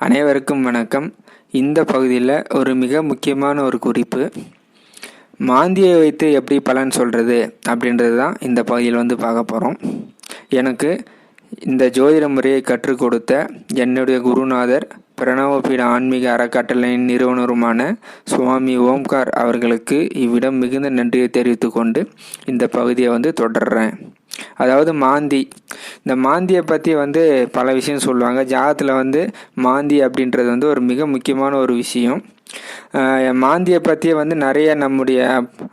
அனைவருக்கும் வணக்கம். இந்த பகுதியில் ஒரு மிக முக்கியமான ஒரு குறிப்பு. மாந்தியை வைத்து எப்படி பலன் சொல்கிறது அப்படின்றது தான் இந்த பகுதியில் வந்து பார்க்க போகிறோம் எனக்கு இந்த ஜோதிட முறையை கற்றுக் கொடுத்த என்னுடைய குருநாதர் பிரணவபீட ஆன்மீக அறக்கட்டளையின் நிறுவனருமான சுவாமி ஓம்கார் அவர்களுக்கு இவ்விடம் மிகுந்த நன்றியை தெரிவித்து கொண்டு இந்த பகுதியை வந்து தொடர்றேன். அதாவது மாந்தி. இந்த மாந்தியை பற்றி வந்து பல விஷயம் சொல்லுவாங்க. ஜாதத்தில் வந்து மாந்தி அப்படின்றது வந்து ஒரு மிக முக்கியமான ஒரு விஷயம். மாந்தியை பற்றியே வந்து நிறைய நம்முடைய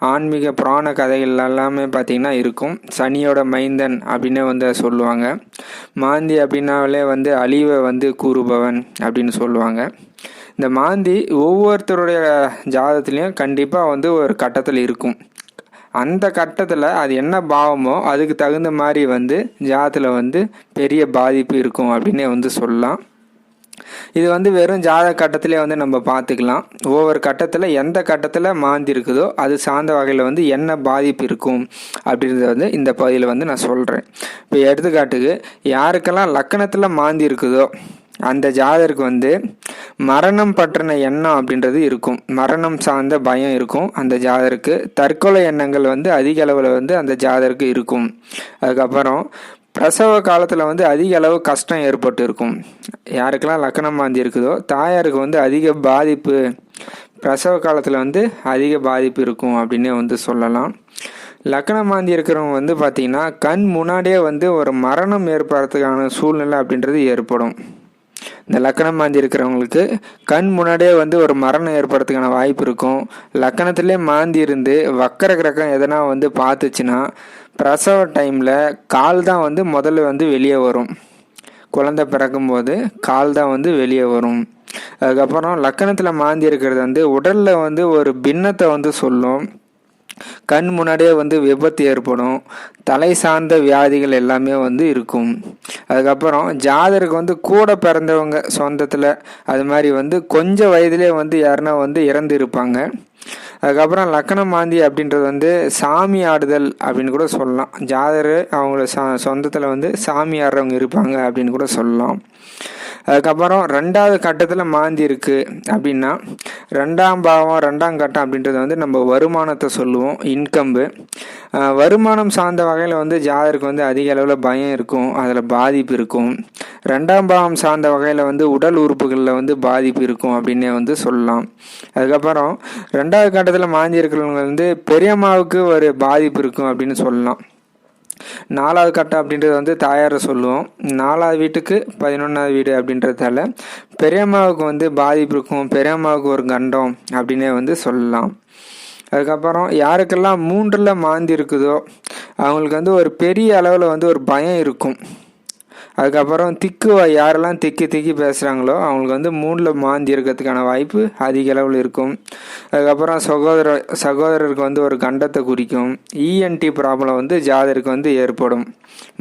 ஆன்மீக புராண கதைகள் எல்லாமே பார்த்திங்கன்னா இருக்கும். சனியோட மைந்தன் அப்படின்னு வந்து சொல்லுவாங்க. மாந்தி அப்படின்னாலே வந்து அழிவை வந்து கூறுபவன் அப்படின்னு சொல்லுவாங்க. இந்த மாந்தி ஒவ்வொருத்தருடைய ஜாதத்துலேயும் கண்டிப்பாக வந்து ஒரு கட்டத்தில் இருக்கும். அந்த கட்டத்தில் அது என்ன பாவமோ அதுக்கு தகுந்த மாதிரி வந்து ஜாதத்தில் வந்து பெரிய பாதிப்பு இருக்கும் அப்படின்னே வந்து சொல்லலாம். இது வந்து வெறும் ஜாத கட்டத்திலே வந்து நம்ம பார்த்துக்கலாம். ஒவ்வொரு கட்டத்தில் எந்த கட்டத்தில் மாந்தி இருக்குதோ அது சார்ந்த வகையில் வந்து என்ன பாதிப்பு இருக்கும் அப்படின்றத வந்து இந்த பகுதியில் வந்து நான் சொல்கிறேன் இப்போ எடுத்துக்காட்டுக்கு யாருக்கெல்லாம் லக்கணத்தில் மாந்தி இருக்குதோ அந்த ஜாதருக்கு வந்து மரணம் பற்றின எண்ணம் அப்படின்றது இருக்கும். மரணம் சார்ந்த பயம் இருக்கும். அந்த ஜாதருக்கு தற்கொலை எண்ணங்கள் வந்து அதிக அளவில் வந்து அந்த ஜாதருக்கு இருக்கும். அதுக்கப்புறம் பிரசவ காலத்தில் வந்து அதிக அளவு கஷ்டம் ஏற்பட்டு இருக்கும். யாருக்கெல்லாம் லக்கணம் மாந்தி இருக்குதோ தாயாருக்கு வந்து அதிக பாதிப்பு பிரசவ காலத்தில் வந்து அதிக பாதிப்பு இருக்கும் அப்படின்னு வந்து சொல்லலாம். லக்கண மாந்தி இருக்கிறவங்க வந்து பார்த்திங்கன்னா கண் முன்னாடியே வந்து ஒரு மரணம் ஏற்படுறதுக்கான சூழ்நிலை அப்படின்றது ஏற்படும். இந்த லக்கணம் மாந்தி இருக்கிறவங்களுக்கு கண் முன்னாடியே வந்து ஒரு மரணம் ஏற்படுறதுக்கான வாய்ப்பு இருக்கும். லக்கணத்திலே மாந்தி இருந்து வக்கர கிரகம் எதனா வந்து பார்த்துச்சுன்னா பிரசவ டைமில் கால் தான் வந்து முதல்ல வந்து வெளியே வரும். குழந்தை பிறக்கும்போது கால் தான் வந்து வெளியே வரும். அதுக்கப்புறம் லக்கணத்தில் மாந்தி இருக்கிறது வந்து உடலில் வந்து ஒரு பின்னத்தை வந்து சொல்லும். கண் முன்னாடியே வந்து விபத்து ஏற்படும். தலை சார்ந்த வியாதிகள் எல்லாமே வந்து இருக்கும். அதுக்கப்புறம் ஜாதருக்கு வந்து கூட பிறந்தவங்க சொந்தத்தில் அது மாதிரி வந்து கொஞ்சம் வயதிலே வந்து யாருன்னா வந்து இறந்து இருப்பாங்க. அதுக்கப்புறம் லக்கணம் மாந்தி அப்படின்றது வந்து சாமி ஆடுதல் அப்படின்னு கூட சொல்லலாம். ஜாதர் அவங்கள சா சொந்தத்தில் வந்து சாமி ஆடுறவங்க இருப்பாங்க அப்படின்னு கூட சொல்லலாம். அதுக்கப்புறம் ரெண்டாவது கட்டத்தில் மாந்தி இருக்குது அப்படின்னா ரெண்டாம் பாவம் ரெண்டாம் கட்டம் அப்படின்றது வந்து நம்ம வருமானத்தை சொல்லுவோம் இன்கம்பு வருமானம் சார்ந்த வகையில் வந்து ஜாதருக்கு வந்து அதிக அளவில் பயம் இருக்கும் அதில் பாதிப்பு இருக்கும். ரெண்டாம் பாவம் சார்ந்த வகையில் வந்து உடல் உறுப்புகளில் வந்து பாதிப்பு இருக்கும் அப்படின்னே வந்து சொல்லலாம். அதுக்கப்புறம் ரெண்டாவது கட்டத்தில் மாந்தி இருக்கிறவங்க வந்து பெரியம்மாவுக்கு ஒரு பாதிப்பு இருக்கும் அப்படின்னு சொல்லலாம். நாலாவது கட்டம் அப்படின்றது வந்து தாயாரை சொல்லுவோம். நாலாவது வீட்டுக்கு பதினொன்றாவது வீடு அப்படின்றதால பெரியம்மாவுக்கு வந்து பாதிப்பு இருக்கும். பெரியம்மாவுக்கு ஒரு கண்டம் அப்படின்னே வந்து சொல்லலாம். அதுக்கப்புறம் யாருக்கெல்லாம் மூன்றில் மாந்தி இருக்குதோ அவங்களுக்கு வந்து ஒரு பெரிய அளவில் வந்து ஒரு பயம் இருக்கும். அதுக்கப்புறம் திக்கு யாரெல்லாம் திக்கி திக்கி பேசுகிறாங்களோ அவங்களுக்கு வந்து மூணில் மாந்தி இருக்கிறதுக்கான வாய்ப்பு அதிக அளவில் இருக்கும். அதுக்கப்புறம் சகோதர சகோதரருக்கு வந்து ஒரு கண்டத்தை குறிக்கும். இஎன்டி ப்ராப்ளம் வந்து ஜாதருக்கு வந்து ஏற்படும்.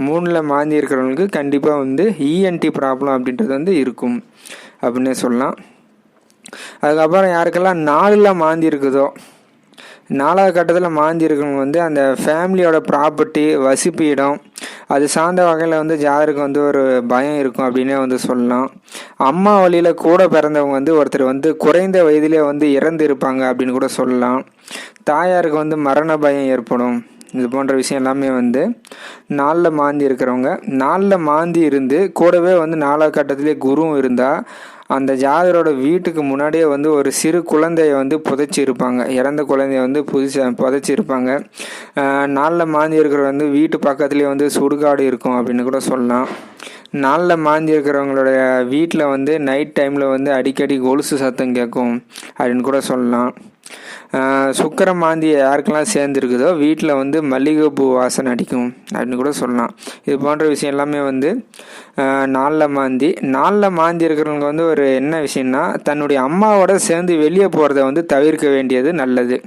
மூணில் மாந்தி இருக்கிறவங்களுக்கு கண்டிப்பாக வந்து இஎன்டி ப்ராப்ளம் அப்படின்றது வந்து இருக்கும். அப்படின்னே சொல்லலாம். அதுக்கப்புறம் யாருக்கெல்லாம் நாலில் மாந்தி இருக்குதோ நாலாவது கட்டத்தில் மாந்தி இருக்கிறவங்க வந்து அந்த ஃபேமிலியோட ப்ராப்பர்ட்டி வசிப்பு இடம் அது சார்ந்த வகையில் வந்து ஜாதருக்கு வந்து ஒரு பயம் இருக்கும் அப்படின்னே வந்து சொல்லலாம். அம்மா வழியில் கூட பிறந்தவங்க வந்து ஒருத்தர் வந்து குறைந்த வயதிலே வந்து இறந்து இருப்பாங்க அப்படின்னு கூட சொல்லலாம். தாயாருக்கு வந்து மரண பயம் ஏற்படும். இது போன்ற விஷயம் எல்லாமே வந்து நாளில் மாந்தி இருக்கிறவங்க நாளில் மாந்தி இருந்து கூடவே வந்து நாலாவது கட்டத்திலே குருவும் இருந்தால் அந்த ஜாதரோட வீட்டுக்கு முன்னாடியே வந்து ஒரு சிறு குழந்தைய வந்து புதைச்சி இருப்பாங்க இறந்த குழந்தைய வந்து புதுசு புதைச்சி இருப்பாங்க நாளில் மாந்தி இருக்கிற வந்து வீட்டு பக்கத்துலேயே வந்து சுடுகாடு இருக்கும் அப்படின்னு கூட சொல்லலாம். நாளில் மாந்தி இருக்கிறவங்களுடைய வீட்டில் வந்து நைட் டைமில் வந்து அடிக்கடி கொலுசு சத்தம் கேட்கும் அப்படின்னு கூட சொல்லலாம். சுக்கர மாந்தி யாருக்கெல்லாம் சேர்ந்துருக்குதோ வீட்டில் வந்து மல்லிகைப்பூ வாசனை அடிக்கும் அப்படின்னு கூட சொல்லலாம். இது போன்ற விஷயம் எல்லாமே வந்து நாளில் மாந்தி. நாளில் மாந்தி இருக்கிறவங்க வந்து ஒரு என்ன விஷயம்னா தன்னுடைய அம்மாவோட சேர்ந்து வெளியே போகிறத வந்து தவிர்க்க வேண்டியது நல்லது.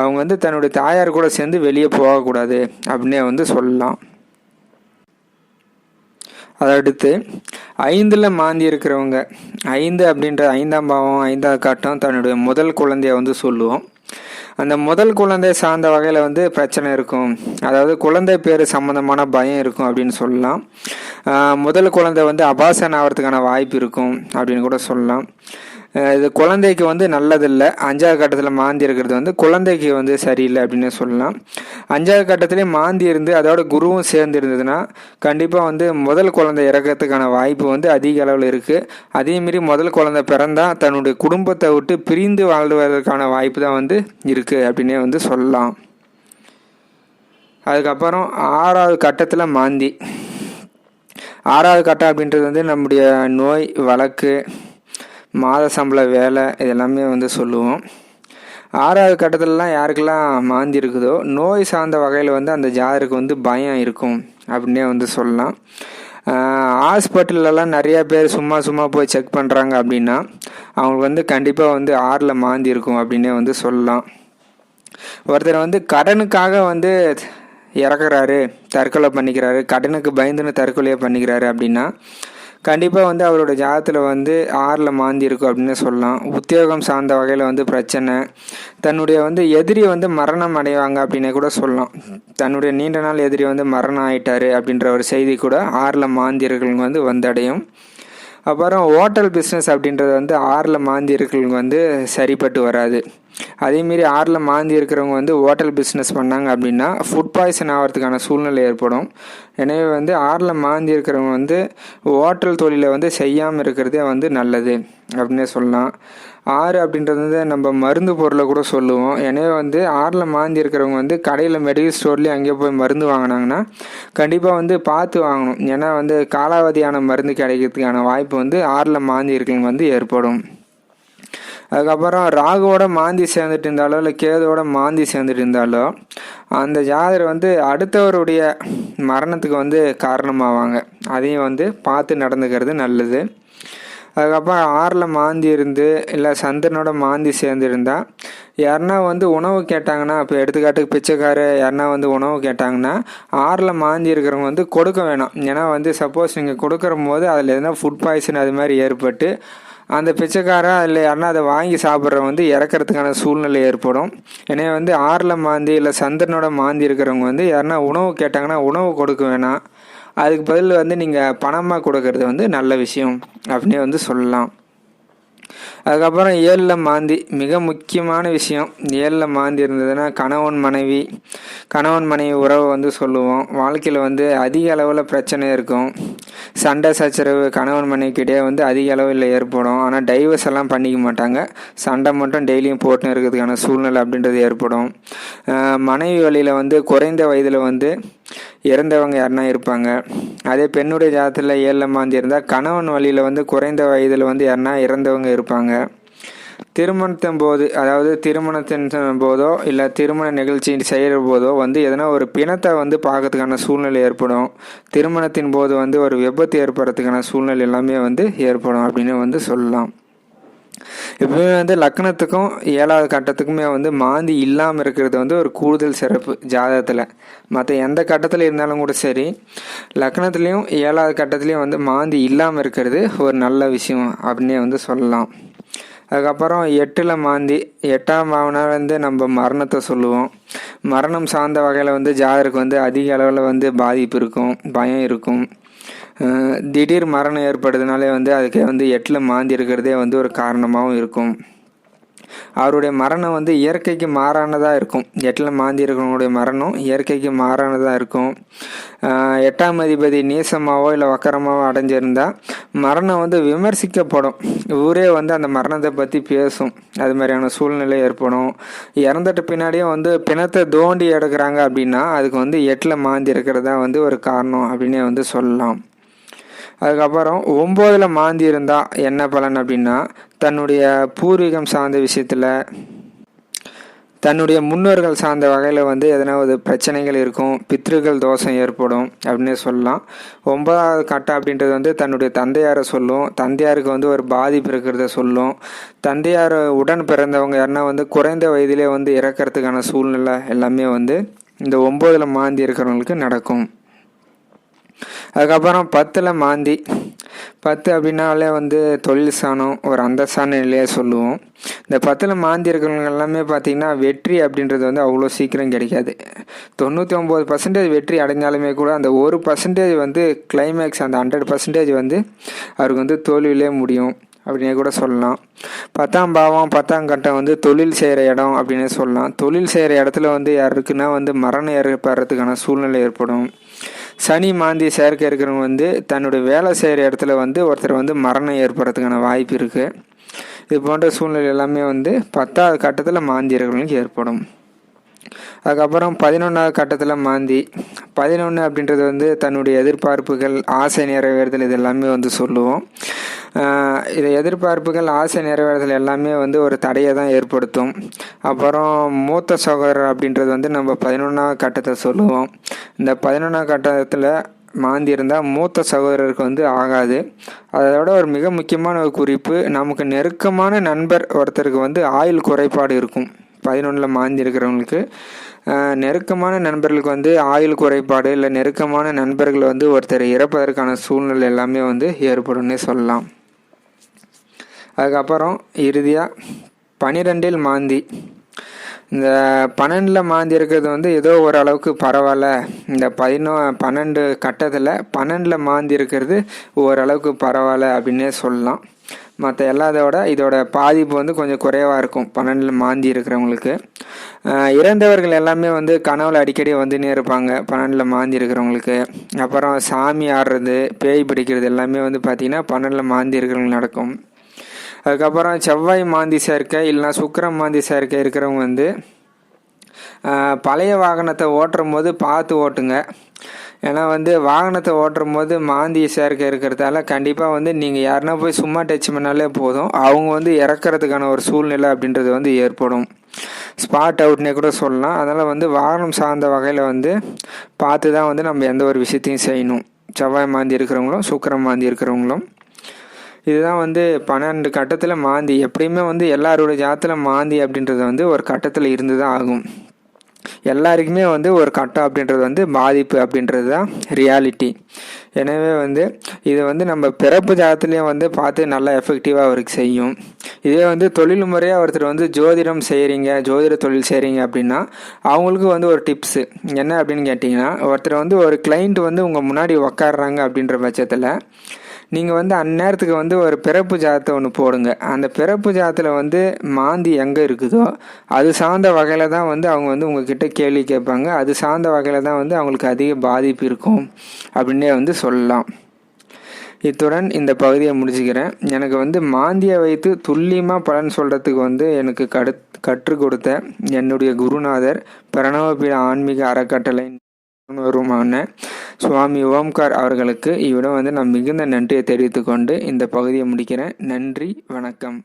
அவங்க வந்து தன்னுடைய தாயார் கூட சேர்ந்து வெளியே போகக்கூடாது அப்படின்னே வந்து சொல்லலாம். அதடுத்து ஐந்தில் மாந்தி இருக்கிறவங்க ஐந்து அப்படின்ற ஐந்தாம் பாவம் ஐந்தாவது காட்டம் தன்னுடைய முதல் குழந்தைய வந்து சொல்லுவோம். அந்த முதல் குழந்தை சார்ந்த வகையில் வந்து பிரச்சனை இருக்கும். அதாவது குழந்தை பேர் சம்மந்தமான பயம் இருக்கும் அப்படின்னு சொல்லலாம். முதல் குழந்தை வந்து அபாசன் ஆகிறதுக்கான வாய்ப்பு இருக்கும் அப்படின்னு கூட சொல்லலாம். இது குழந்தைக்கு வந்து நல்லதில்லை. அஞ்சாவது கட்டத்தில் மாந்தி இருக்கிறது வந்து குழந்தைக்கு வந்து சரியில்லை அப்படின்னு சொல்லலாம். அஞ்சாவது கட்டத்திலே மாந்தி இருந்து அதோட குருவும் சேர்ந்து இருந்ததுன்னா கண்டிப்பாக வந்து முதல் குழந்தை இறக்கிறதுக்கான வாய்ப்பு வந்து அதிக அளவில் இருக்குது அதேமாரி முதல் குழந்தை பிறந்தால் தன்னுடைய குடும்பத்தை விட்டு பிரிந்து வாழ்வதற்கான வாய்ப்பு தான் வந்து இருக்குது அப்படின்னே வந்து சொல்லலாம். அதுக்கப்புறம் ஆறாவது கட்டத்தில் மாந்தி. ஆறாவது கட்டம் அப்படின்றது வந்து நம்முடைய நோய் வழக்கு மாத சம்பள வேலை இதெல்லாமே வந்து சொல்லுவோம். ஆறாவது கட்டத்திலலாம் யாருக்கெல்லாம் மாந்தி இருக்குதோ நோய் சார்ந்த வகையில் வந்து அந்த ஜாதருக்கு வந்து பயம் இருக்கும் அப்படின்னே வந்து சொல்லலாம். ஹாஸ்பிட்டல்லலாம் நிறையா பேர் சும்மா சும்மா போய் செக் பண்ணுறாங்க அப்படின்னா அவங்களுக்கு வந்து கண்டிப்பாக வந்து ஆறில் மாந்தி இருக்கும் அப்படின்னே வந்து சொல்லலாம். ஒருத்தர் வந்து கடனுக்காக வந்து இறக்குறாரு தற்கொலை பண்ணிக்கிறாரு கடனுக்கு பயந்துன்னு தற்கொலையை பண்ணிக்கிறாரு அப்படின்னா கண்டிப்பாக வந்து அவரோட ஜாதத்தில் வந்து ஆறில் மாந்தி இருக்கும் அப்படின்னு சொல்லலாம். உத்தியோகம் சார்ந்த வகையில் வந்து பிரச்சனை. தன்னுடைய வந்து எதிரி வந்து மரணம் அடைவாங்க அப்படின்னு கூட சொல்லலாம். தன்னுடைய நீண்ட நாள் எதிரி வந்து மரணம் ஆயிட்டாரு அப்படின்ற ஒரு செய்தி கூட ஆறில் மாந்தியர்களுக்கு வந்து வந்தடையும். அப்புறம் ஹோட்டல் பிஸ்னஸ் அப்படின்றது வந்து ஆறில் மாந்தியர்களுக்கு வந்து சரிப்பட்டு வராது. அதேமாரி ஆறில் மாந்தி இருக்கிறவங்க வந்து ஹோட்டல் பிஸ்னஸ் பண்ணாங்க அப்படின்னா ஃபுட் பாய்சன் ஆகிறதுக்கான சூழ்நிலை ஏற்படும். எனவே வந்து ஆறில் மாந்தி இருக்கிறவங்க வந்து ஹோட்டல் தொழிலை வந்து செய்யாமல் இருக்கிறதே வந்து நல்லது அப்படின்னே சொல்லலாம். ஆறு அப்படின்றது வந்து நம்ம மருந்து பொருளை கூட சொல்லுவோம். எனவே வந்து ஆறில் மாந்தி இருக்கிறவங்க வந்து கடையில் மெடிக்கல் ஸ்டோர்லேயும் அங்கே போய் மருந்து வாங்கினாங்கன்னா கண்டிப்பாக வந்து பார்த்து வாங்கணும். ஏன்னா வந்து காலாவதியான மருந்து கிடைக்கிறதுக்கான வாய்ப்பு வந்து ஆறில் மாந்தி இருக்கிறவங்க வந்து ஏற்படும். அதுக்கப்புறம் ராகுவோட மாந்தி சேர்ந்துட்டு இருந்தாலோ இல்லை கேதுவோட மாந்தி சேர்ந்துட்டு இருந்தாலோ அந்த ஜாதகர் வந்து அடுத்தவருடைய மரணத்துக்கு வந்து காரணமாவாங்க. அதையும் வந்து பார்த்து நடந்துக்கிறது நல்லது. அதுக்கப்புறம் ஆறில் மாந்தி இருந்து இல்லை சந்திரனோட மாந்தி சேர்ந்துருந்தா யாருன்னா வந்து உணவு கேட்டாங்கன்னா இப்போ எடுத்துக்காட்டுக்கு பிச்சைக்காரு யாருன்னா வந்து உணவு கேட்டாங்கன்னா ஆறில் மாந்தி இருக்கிறவங்க வந்து கொடுக்க வேணாம். ஏன்னா வந்து சப்போஸ் நீங்கள் கொடுக்குற போது அதில் எதனா ஃபுட் பாய்சன் அது மாதிரி ஏற்பட்டு அந்த பிச்சைக்காரன் அதில் யாருன்னா அதை வாங்கி சாப்பிட்றவங்க வந்து இறக்கிறதுக்கான சூழ்நிலை ஏற்படும். ஏன்னா வந்து ஆறில் மாந்தி இல்லை சந்திரனோட மாந்தி இருக்கிறவங்க வந்து யாருன்னா உணவு கேட்டாங்கன்னா உணவு கொடுக்க வேணாம். அதுக்கு பதில் வந்து நீங்கள் பணமாக கொடுக்கறது வந்து நல்ல விஷயம். அப்படின்னே வந்து சொல்லலாம். அதுக்கப்புறம் ஏழில் மாந்தி. மிக முக்கியமான விஷயம் ஏழில் மாந்தி இருந்ததுன்னா கணவன் மனைவி கணவன் மனைவி உறவை வந்து சொல்லுவோம். வாழ்க்கையில் வந்து அதிக அளவில் பிரச்சனை இருக்கும். சண்டை சச்சரவு கணவன் மனைவிக்கிட்டே வந்து அதிக அளவில் ஏற்படும். ஆனால் டைவர்ஸ் எல்லாம் பண்ணிக்க மாட்டாங்க. சண்டை மட்டும் டெய்லியும் போட்டுன்னு இருக்கிறதுக்கான சூழ்நிலை அப்படின்றது ஏற்படும். மனைவி வழியில் வந்து குறைந்த வயதில் வந்து இறந்தவங்க யாருன்னா இருப்பாங்க. அதே பெண்ணுடைய ஜாதத்தில் ஏழில் மாந்தி இருந்தால் கணவன் வழியில் வந்து குறைந்த வயதில் வந்து யாருன்னா இறந்தவங்க இருப்பாங்க. திருமணத்தின் போது அதாவது திருமணத்தின் போதோ இல்லை திருமண நிகழ்ச்சி செய்கிற போதோ வந்து எதனா ஒரு பிணத்தை வந்து பார்க்கறதுக்கான சூழ்நிலை ஏற்படும். திருமணத்தின் போது வந்து ஒரு விபத்து ஏற்படுறதுக்கான சூழ்நிலை எல்லாமே வந்து ஏற்படும் அப்படின்னு வந்து சொல்லலாம். எப்பவுமே வந்து லக்னத்துக்கும் ஏழாவது கட்டத்துக்குமே வந்து மாந்தி இல்லாமல் இருக்கிறது வந்து ஒரு கூடுதல் சிறப்பு ஜாதகத்தில். மற்ற எந்த கட்டத்தில் இருந்தாலும் கூட சரி லக்னத்துலேயும் ஏழாவது கட்டத்துலேயும் வந்து மாந்தி இல்லாமல் இருக்கிறது ஒரு நல்ல விஷயம் அப்படின்னே வந்து சொல்லலாம். அதுக்கப்புறம் எட்டில் மாந்தி எட்டாம் பாவனை வந்து நம்ம மரணத்தை சொல்லுவோம். மரணம் சார்ந்த வகையில் வந்து ஜாதருக்கு வந்து அதிக அளவில் வந்து பாதிப்பு இருக்கும் பயம் இருக்கும். திடீர் மரணம் ஏற்படுறதுனாலே வந்து அதுக்கு வந்து எட்டில் மாந்தி இருக்கிறதே வந்து ஒரு காரணமாகவும் இருக்கும். அவருடைய மரணம் வந்து இயற்கைக்கு மாறானதாக இருக்கும். எட்டில் மாந்தி இருக்கிறவங்களுடைய மரணம் இயற்கைக்கு மாறானதாக இருக்கும். எட்டாம் அதிபதி நீசமாவோ இல்லை வக்கரமாவோ அடைஞ்சிருந்தா மரணம் வந்து விமர்சிக்கப்படும். ஊரே வந்து அந்த மரணத்தை பற்றி பேசும். அது மாதிரியான சூழ்நிலை ஏற்படும். இறந்துட்ட பின்னாடியும் வந்து பிணத்தை தோண்டி எடுக்கிறாங்க அப்படின்னா அதுக்கு வந்து எட்டில் மாந்தி இருக்கிறதா வந்து ஒரு காரணம் அப்படின்னே வந்து சொல்லலாம். அதுக்கப்புறம் ஒம்போதில் மாந்தி இருந்தால் என்ன பலன் அப்படின்னா தன்னுடைய பூர்வீகம் சார்ந்த விஷயத்தில் தன்னுடைய முன்னோர்கள் சார்ந்த வகையில் வந்து எதனாவது பிரச்சனைகள் இருக்கும் பித்ருக்கள் தோஷம் ஏற்படும் அப்படின்னு சொல்லலாம். ஒன்பதாவது கட்டம் அப்படின்றது வந்து தன்னுடைய தந்தையாரை சொல்லும் தந்தையாருக்கு வந்து ஒரு பாதிப்பு இருக்கிறத சொல்லும். தந்தையார் உடன் பிறந்தவங்க யாருன்னா வந்து குறைந்த வயதிலே வந்து இறக்கறதுக்கான சூழ்நிலை எல்லாமே வந்து இந்த ஒம்போதில் மாந்தி இருக்கிறவங்களுக்கு நடக்கும். அதுக்கப்புறம் பத்தில் மாந்தி. பத்து அப்படின்னாலே வந்து தொழில் சாணம் ஒரு அந்தஸ்தான நிலையாக சொல்லுவோம். இந்த பத்தில் மாந்தி இருக்கிறவங்க எல்லாமே பார்த்திங்கன்னா வெற்றி அப்படின்றது வந்து அவ்வளோ சீக்கிரம் கிடைக்காது. தொண்ணூற்றி ஒம்பது பர்சன்டேஜ் வெற்றி அடைஞ்சாலுமே கூட அந்த ஒரு பர்சன்டேஜ் வந்து கிளைமேக்ஸ் அந்த ஹண்ட்ரட் பர்சன்டேஜ் வந்து அவருக்கு வந்து தோல்வியிலே முடியும் அப்படின்னே கூட சொல்லலாம். பத்தாம் பாவம் பத்தாம் கட்டம் வந்து தொழில் செய்கிற இடம் அப்படின்னே சொல்லலாம். தொழில் செய்கிற இடத்துல வந்து யாருக்குன்னா வந்து மரணம் ஏற்படுறதுக்கான சூழ்நிலை ஏற்படும். சனி மாந்தி சேர்க்கை இருக்கிறவங்க வந்து தன்னுடைய வேலை செய்கிற இடத்துல வந்து ஒருத்தர் வந்து மரணம் ஏற்படுறதுக்கான வாய்ப்பு இருக்குது இது போன்ற சூழ்நிலை எல்லாமே வந்து பத்தாவது கட்டத்தில் மாந்தி இருக்கிறவங்களுக்கு ஏற்படும். அதுக்கப்புறம் பதினொன்றாவது கட்டத்தில் மாந்தி. பதினொன்று அப்படின்றது வந்து தன்னுடைய எதிர்பார்ப்புகள் ஆசை நிறைவேறுதல் இது எல்லாமே வந்து சொல்லுவோம். இது எதிர்பார்ப்புகள் ஆசை நிறைவேறுதல் எல்லாமே வந்து ஒரு தடையை தான் ஏற்படுத்தும். அப்புறம் மூத்த சகோதரர் அப்படின்றது வந்து நம்ம பதினொன்றாவது கட்டத்தை சொல்லுவோம். இந்த பதினொன்றாவது கட்டத்தில் மாந்தி இருந்தால் மூத்த சகோதரருக்கு வந்து ஆகாது. அதோட ஒரு மிக முக்கியமான ஒரு குறிப்பு நமக்கு நெருக்கமான நண்பர் ஒருத்தருக்கு வந்து ஆயுள் குறைபாடு இருக்கும். பதினொன்றில் மாந்தி இருக்கிறவங்களுக்கு நெருக்கமான நண்பர்களுக்கு வந்து ஆயுள் குறைபாடு இல்லை நெருக்கமான நண்பர்கள் வந்து ஒருத்தர் இறப்பதற்கான சூழ்நிலை எல்லாமே வந்து ஏற்படும்னே சொல்லலாம். அதுக்கப்புறம் இறுதியாக பனிரெண்டில் மாந்தி. இந்த பன்னெண்டில் மாந்தி இருக்கிறது வந்து ஏதோ ஓரளவுக்கு பரவாயில்ல. இந்த பதினோ பன்னெண்டு கட்டத்தில் பன்னெண்டில் மாந்தி இருக்கிறது ஓரளவுக்கு பரவாயில்ல அப்படின்னே சொல்லலாம். மற்ற எல்லாத்தோட இதோட பாதிப்பு வந்து கொஞ்சம் குறைவாக இருக்கும். பன்னெண்டில் மாந்தி இருக்கிறவங்களுக்கு. இறந்தவர்கள் எல்லாமே வந்து கனவுல அடிக்கடி வந்துன்னே இருப்பாங்க. பன்னெண்டில் மாந்தி இருக்கிறவங்களுக்கு. அப்புறம் சாமி ஆடுறது பேய் பிடிக்கிறது எல்லாமே வந்து பார்த்திங்கன்னா பன்னெண்டில் மாந்தி இருக்கிறவங்களுக்கு நடக்கும். அதுக்கப்புறம் செவ்வாய் மாந்தி சேர்க்கை இல்லைனா சுக்கரம் மாந்தி சேர்க்கை இருக்கிறவங்க வந்து பழைய வாகனத்தை ஓட்டுறும் போது பார்த்து ஓட்டுங்க. ஏன்னா வந்து வாகனத்தை ஓட்டும் போது மாந்தி சேர்க்கை இருக்கிறதால கண்டிப்பாக வந்து நீங்கள் யாருன்னா போய் சும்மா டச் பண்ணாலே போதும். அவங்க வந்து இறக்கிறதுக்கான ஒரு சூழ்நிலை அப்படின்றது வந்து ஏற்படும். ஸ்பாட் அவுட்னே கூட சொல்லலாம். அதனால் வந்து வாகனம் சார்ந்த வகையில் வந்து பார்த்து தான் வந்து நம்ம எந்த ஒரு விஷயத்தையும் செய்யணும். செவ்வாய் மாந்தி இருக்கிறவங்களும் சுக்கரம் மாந்தி இருக்கிறவங்களும். இதுதான் வந்து பன்னெண்டு கட்டத்தில் மாந்தி. எப்படியுமே வந்து எல்லாரோட ஜாத்தில் மாந்தி அப்படின்றது வந்து ஒரு கட்டத்தில் இருந்து தான் ஆகும். எல்லாருக்குமே வந்து ஒரு கட்டம் அப்படின்றது வந்து பாதிப்பு அப்படின்றது தான் ரியாலிட்டி எனவே வந்து இது வந்து நம்ம பிறப்பு ஜாதத்துலேயும் வந்து பார்த்து நல்லா எஃபெக்டிவாக அவருக்கு செய்யும். இதே வந்து தொழில் முறையாக ஒருத்தர் வந்து ஜோதிடம் செய்கிறீங்க ஜோதிட தொழில் செய்கிறீங்க அப்படின்னா அவங்களுக்கு வந்து ஒரு டிப்ஸு என்ன அப்படின்னு கேட்டிங்கன்னா ஒருத்தர் வந்து ஒரு கிளைண்ட் வந்து உங்கள் முன்னாடி உக்காடுறாங்க அப்படின்ற பட்சத்தில் நீங்கள் வந்து அந்நேரத்துக்கு வந்து ஒரு பிறப்பு ஜாதத்தை ஒன்று போடுங்க. அந்த பிறப்பு ஜாதத்தில் வந்து மாந்தி எங்கே இருக்குதோ அது சார்ந்த வகையில் தான் வந்து அவங்க வந்து உங்ககிட்ட கேள்வி கேட்பாங்க. அது சார்ந்த வகையில் தான் வந்து அவங்களுக்கு அதிக பாதிப்பு இருக்கும் அப்படின்னே வந்து சொல்லலாம். இத்துடன் இந்த பகுதியை முடிச்சுக்கிறேன். எனக்கு வந்து மாந்தியை வைத்து துல்லியமாக பலன் சொல்கிறதுக்கு வந்து எனக்கு கடு கற்றுக் கொடுத்த என்னுடைய குருநாதர் பிரணவபீட ஆன்மீக அறக்கட்டளை வருமான சுவாமி ஓம்கார் அவர்களுக்கு இவ்விடம் வந்து நான் மிகுந்த நன்றியை தெரிவித்துக்கொண்டு இந்த பகுதியை முடிக்கிறேன். நன்றி வணக்கம்.